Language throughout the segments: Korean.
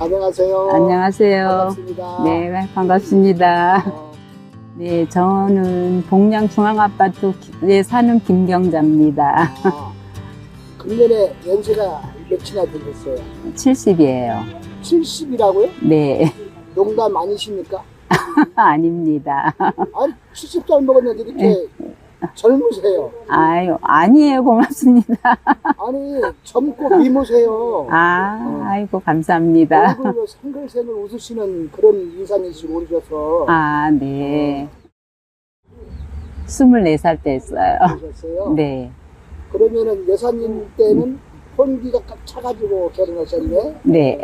안녕하세요. 안녕하세요. 반갑습니다. 네, 반갑습니다. 어, 네, 저는 복량 중앙아파트에 사는 김경자입니다. 아, 금년에 연세가 몇이나 되셨어요? 70이에요. 70이라고요? 네, 농담 아니십니까? 아닙니다. 아니 70살 먹었는데 이렇게 네. 젊으세요. 아유, 아니에요. 고맙습니다. 아니 젊고 미모세요. 아, 아이고, 감사합니다. 얼굴로 생글생글 웃으시는 그런 인상이시고 오셔서 아, 네. 24살 때 했어요. 그러셨어요. 네, 그러면은 여사님 때는 혼기가 꽉 차가지고 결혼하셨네. 네.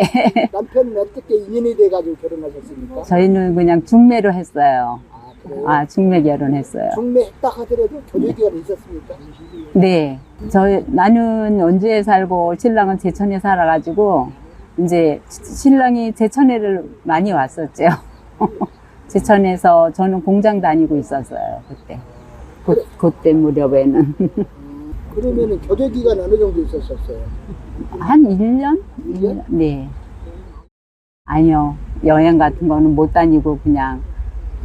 남편은 어떻게 인연이 돼가지고 결혼하셨습니까? 저희는 그냥 중매로 했어요. 아 그래요? 아, 중매 결혼했어요. 중매했다 하더라도 교제기간이 있었습니까? 네. 저, 나는 원주에 살고 신랑은 제천에 살아가지고 이제 신랑이 제천에를 많이 왔었죠. 제천에서 저는 공장 다니고 있었어요, 그때. 그, 그때 무렵에는. 그러면은 교제기간 어느 정도 있었었어요? 한 1년? 일 년? 네. 아니요. 여행 같은 거는 못 다니고 그냥,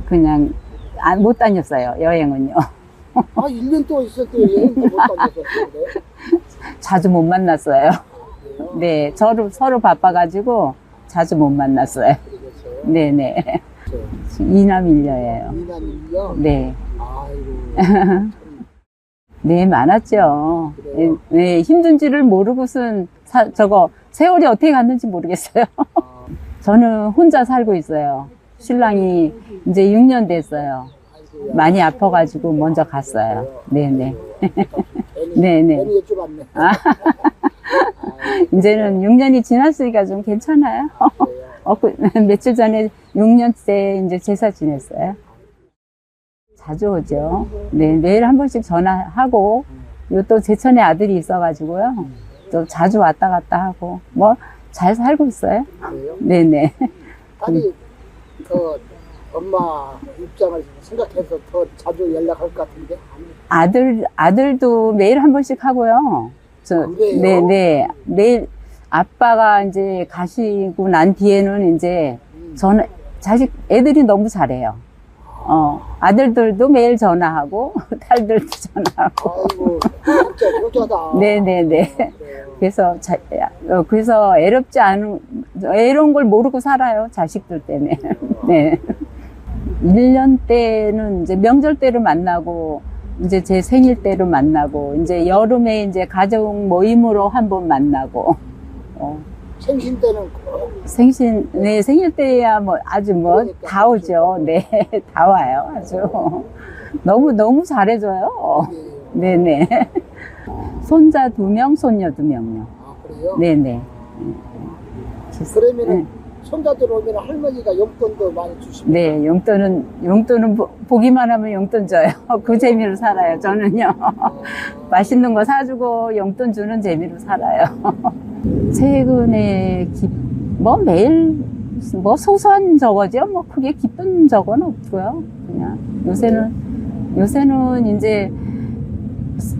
그냥, 아, 못 다녔어요, 여행은요. 아 1년 동안 있었대요. 여행도 못. 그래? 자주 못 만났어요. 네. 서로, 서로 바빠가지고 자주 못 만났어요. 그러겠어요. 네네. 저, 이남 일녀예요. 이남이요? 네. 아이고. 네, 많았죠. 그래요? 네, 힘든지를 모르고선 사- 저거 세월이 어떻게 갔는지 모르겠어요. 아, 저는 혼자 살고 있어요. 신랑이 이제 6년 됐어요. 많이 아파가지고 먼저 갔어요. 네네. 네네. 아. 이제는 6년이 지났으니까 좀 괜찮아요. 어, 그, 며칠 전에 6년째 이제 제사 지냈어요. 자주 오죠. 네, 매일 한 번씩 전화하고, 요또 제천에 아들이 있어가지고요. 또 자주 왔다 갔다 하고, 뭐, 잘 살고 있어요. 네네. 아니, 그 엄마 입장을 생각해서 더 자주 연락할 것 같은데. 아들, 아들도 매일 한 번씩 하고요. 네네. 매일, 아빠가 이제 가시고 난 뒤에는 이제, 음. 저는, 자식, 애들이 너무 잘해요. 어, 아들들도 매일 전화하고, 딸들도 전화하고. 아이고, 진짜 효자다. 네네네. 그래요. 그래서, 자, 어, 그래서 애롭지 않은, 애로운 걸 모르고 살아요. 자식들 때문에. 네. 1년 때는 이제 명절 때로 만나고, 이제 제 생일 때로 만나고, 이제 여름에 이제 가족 모임으로 한 번 만나고, 어, 생신 때는 꼭 생신, 네, 생일 때야 뭐 아주 뭐 그러니까 다 오죠. 네, 다 와요. 아주. 너무, 너무 잘해줘요. 네네. 손자 두 명, 손녀 두 명요. 아, 그래요? 네네. 그러면은 네. 손자들 오면 할머니가 용돈도 많이 주시고. 네, 용돈은, 용돈은 보, 보기만 하면 용돈 줘요. 그 재미로 살아요, 저는요. 맛있는 거 사주고 용돈 주는 재미로 살아요. 최근에 기, 뭐 매일 뭐 소소한 저거죠. 뭐 크게 기쁜 저건 없고요. 그냥 요새는 요새는 이제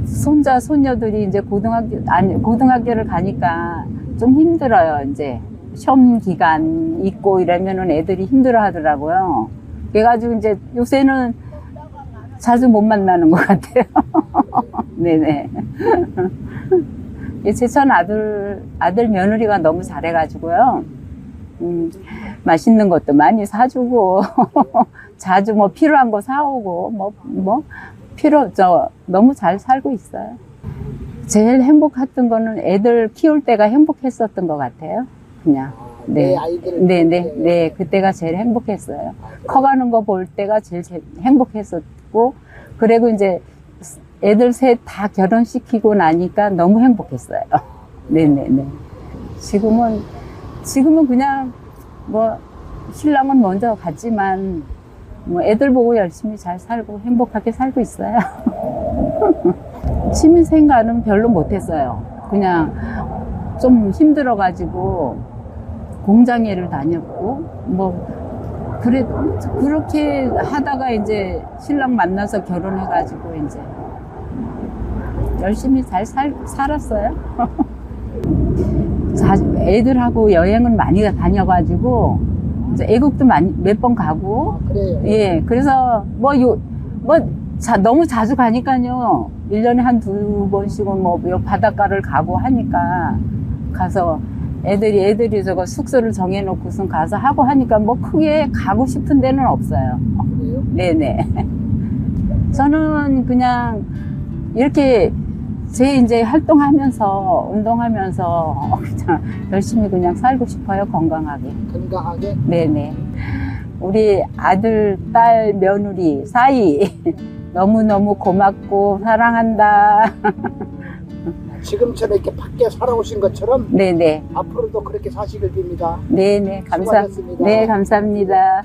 손자 손녀들이 이제 고등학교 아니 고등학교를 가니까 좀 힘들어요. 이제 시험 기간 있고 이러면은 애들이 힘들어 하더라고요. 그래가지고 이제 요새는 자주 못 만나는 것 같아요. 네네. 이 제천 아들, 아들 며느리가 너무 잘해가지고요. 음, 맛있는 것도 많이 사주고, 자주 뭐 필요한 거 사오고, 뭐, 뭐, 필요, 저, 너무 잘 살고 있어요. 제일 행복했던 거는 애들 키울 때가 행복했었던 것 같아요. 그냥. 아, 네. 네, 네. 네. 그때가 제일 행복했어요. 커가는 거 볼 때가 제일 제- 행복했었고, 그리고 이제 애들 셋 다 결혼시키고 나니까 너무 행복했어요. 네네네. 지금은, 지금은 그냥 뭐, 신랑은 먼저 갔지만, 뭐 애들 보고 열심히 잘 살고 행복하게 살고 있어요. 취미 생활은 별로 못했어요. 그냥 좀 힘들어가지고 공장에를 다녔고, 뭐, 그래, 그렇게 하다가 이제 신랑 만나서 결혼해가지고 이제 열심히 잘 살, 살았어요. 자, 애들하고 여행은 많이 다녀가지고 애국도 몇번 가고 아, 그래요. 예 그래서 뭐요뭐 자, 너무 자주 가니까요 1년에 한 두 번씩은 뭐요 바닷가를 가고 하니까 가서 애들이 애들이 저거 숙소를 정해놓고선 가서 하고 하니까 뭐 크게 가고 싶은 데는 없어요. 그래요? 네네. 저는 그냥 이렇게 제 이제 활동하면서 운동하면서 그냥 열심히 그냥 살고 싶어요 건강하게. 건강하게. 네네. 우리 아들, 딸, 며느리 사이 너무너무 고맙고 사랑한다. 지금처럼 이렇게 밖에 살아오신 것처럼 네네. 앞으로도 그렇게 사시길 빕니다. 네네. 감사, 수고하셨습니다. 네, 감사합니다.